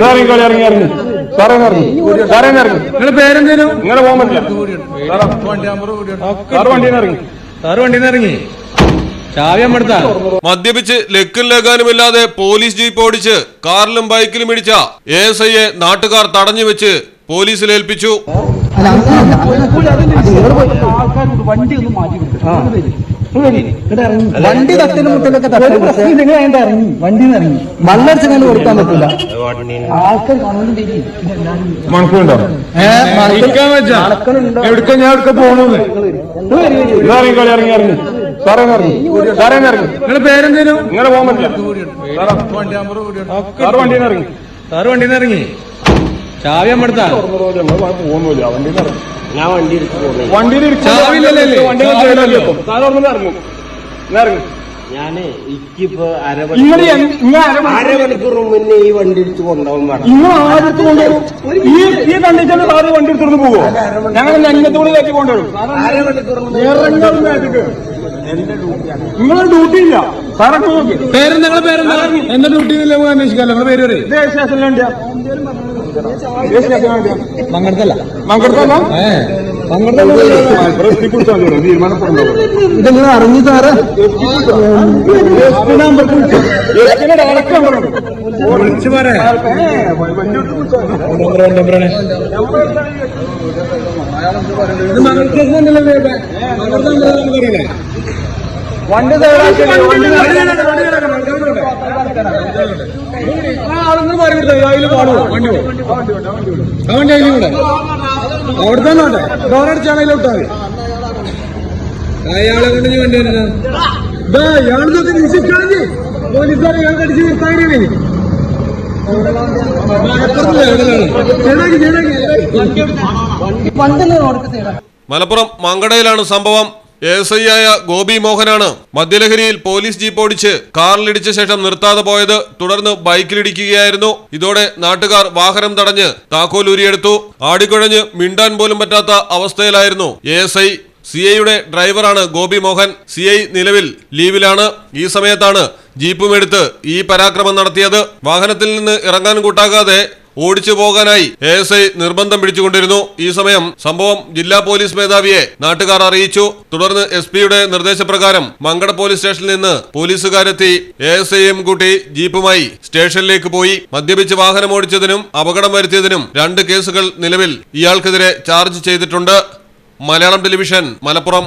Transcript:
ഇറങ്ങി ഇറങ്ങി ഇറങ്ങി സാറേ ഇറങ്ങി സാറേ ഇറങ്ങി നിങ്ങളെ പേരെന്തേലും ഇങ്ങനെ പോകാൻ പറ്റില്ല സാറ് വണ്ടിയിൽ ഇറങ്ങി സാറ് വണ്ടിയിൽ ഇറങ്ങി മദ്യപിച്ച് ലക്കും ലഗാനുമില്ലാതെ പോലീസ് ജീപ്പ് ഓടിച്ച് കാറിലും ബൈക്കിലും ഇടിച്ച എ എസ് ഐയെ നാട്ടുകാർ തടഞ്ഞു വെച്ച് പോലീസിൽ ഏൽപ്പിച്ചു വണ്ടി തട്ടിന് മുട്ടിലൊക്കെ ഇറങ്ങി. വണ്ടി ഇറങ്ങി. മണ്ണടിച്ചങ്ങനെ കൊടുക്കാൻ പറ്റില്ല ആൾക്കാർ മണക്കുണ്ടോ? ഞാൻ ഇറങ്ങി കളി ഇറങ്ങി. ഇറങ്ങി സാറേ ഇറങ്ങി. സാറേ ഇറങ്ങി. നിങ്ങളെ പേരെന്തേലും ഇങ്ങനെ പോകാൻ പറ്റില്ല. സാറ് വണ്ടിയിൽ നിന്ന് ഇറങ്ങി. സാറ് വണ്ടിയിൽ നിന്ന് ഇറങ്ങി. ചാവി അമ്മടുത്താ പോകുന്നില്ല വണ്ടിയിൽ നിന്ന് ഇറങ്ങി. ഞാൻ വണ്ടി വണ്ടിയിൽ ചാവിയില്ലല്ലേ? വണ്ടിയിൽ ഇറങ്ങും ഇറങ്ങി. ഞാൻ അരമണിക്കൂർ മുന്നേ ഈ വണ്ടി എടുത്ത് കൊണ്ടുപോകാൻ പറഞ്ഞു ഇങ്ങൾ ആദ്യത്തെ കൊണ്ടുവരും? ഈ ഈ കണ്ടീഷനിൽ സാറ് വണ്ടി എടുത്തിട്ട് പോവോ ഞങ്ങൾ കയറ്റി കൊണ്ടുവരും. അരമണിക്കൂർ നിങ്ങളെ ഡ്യൂട്ടി ഇല്ല. സാറൊക്കെ നോക്കി. പേര് നിങ്ങളെ പേരെന്താ? എന്റെ ഡ്യൂട്ടി അന്വേഷിക്കാല്ലോ നിങ്ങളെ പേര് പറയും. ഇതേ സ്റ്റേഷനിൽ വേണ്ടിയാ ഇതേ സ്റ്റേഷനിൽ വേണ്ടിയാ മങ്കടത്തല്ല മങ്കടത്തല്ല ഏ മങ്കടത്തല്ല വണ്ടി ഇതെങ്ങനെ അറിഞ്ഞു മതി അയാളെ കൊണ്ട് നീ വണ്ടി മലപ്പുറം മങ്കടയിലാണ് സംഭവം. എസ് ഐ ആയ ഗോപി മോഹനാണ് മദ്യലഹരിയിൽ പോലീസ് ജീപ്പ് ഓടിച്ച് കാറിലിടിച്ച ശേഷം നിർത്താതെ പോയത് തുടർന്ന് ബൈക്കിലിടിക്കുകയായിരുന്നു. ഇതോടെ നാട്ടുകാർ വാഹനം തടഞ്ഞ് താക്കോൽ ഊരിയെടുത്തു. ആടിക്കുഴഞ്ഞ് മിണ്ടാൻ പോലും പറ്റാത്ത അവസ്ഥയിലായിരുന്നു എസ് ഐ. സി ഐയുടെ ഡ്രൈവറാണ് ഗോപി മോഹൻ. സി ഐ നിലവിൽ ലീവിലാണ്. ഈ സമയത്താണ് ജീപ്പും എടുത്ത് ഈ പരാക്രമം നടത്തിയത്. വാഹനത്തിൽ നിന്ന് ഇറങ്ങാൻ കൂട്ടാക്കാതെ ഓടിച്ചു പോകാനായി എ എസ് ഐ നിർബന്ധം പിടിച്ചുകൊണ്ടിരുന്നു. ഈ സമയം സംഭവം ജില്ലാ പോലീസ് മേധാവിയെ നാട്ടുകാർ അറിയിച്ചു. തുടർന്ന് എസ് പിയുടെ നിർദ്ദേശപ്രകാരം മങ്കട പോലീസ് സ്റ്റേഷനിൽ നിന്ന് പോലീസുകാരെത്തി എ എസ് ഐയും കൂട്ടി ജീപ്പുമായി സ്റ്റേഷനിലേക്ക് പോയി. മദ്യപിച്ച് വാഹനം ഓടിച്ചതിനും അപകടം വരുത്തിയതിനും രണ്ട് കേസുകൾ നിലവിൽ ഇയാൾക്കെതിരെ ചാർജ് ചെയ്തിട്ടുണ്ട്. മലയാളം ടെലിവിഷൻ മലപ്പുറം.